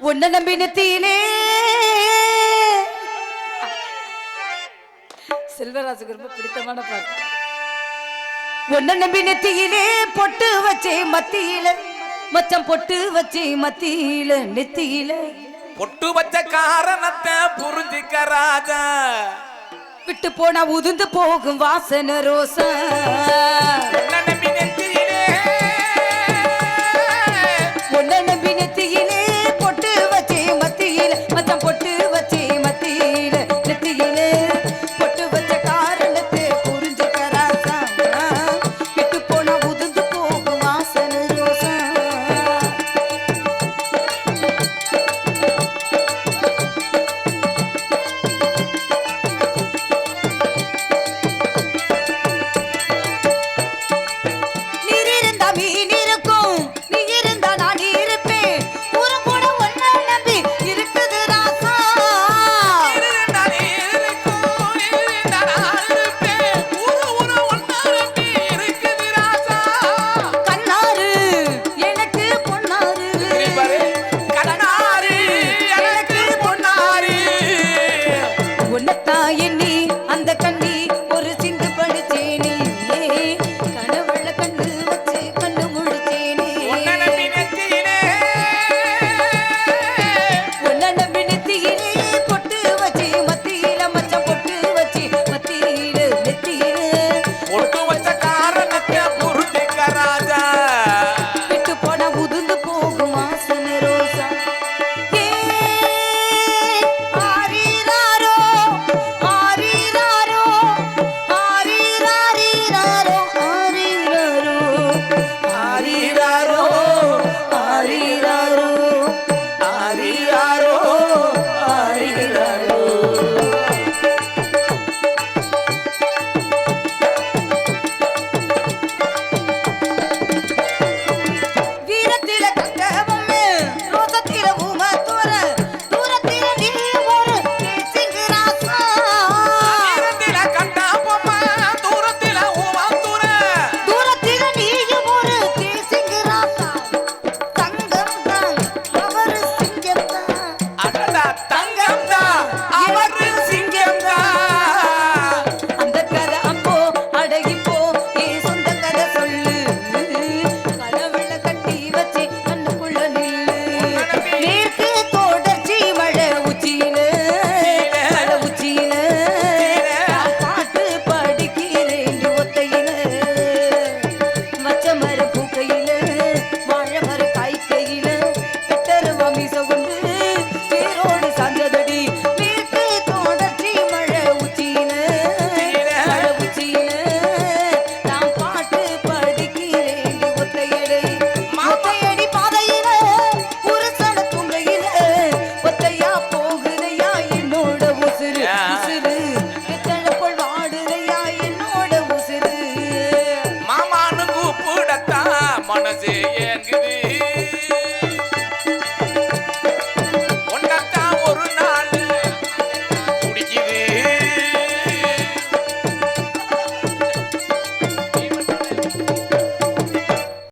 உன்ன நம்பி நெத்தியிலே செல்வராஜுக்கு ரொம்ப பிடித்தமான பாட்டு. உன்னை நம்பி நெத்தியிலே பொட்டு வச்சு மத்தியில. மச்சம் பொட்டு வச்சு மத்தியில நெத்தியில. பொட்டு வச்ச காரணத்தை புரிஞ்சிக்க ராஜா. விட்டு போனா உதிர்ந்து போகும் வாசன ரோசா.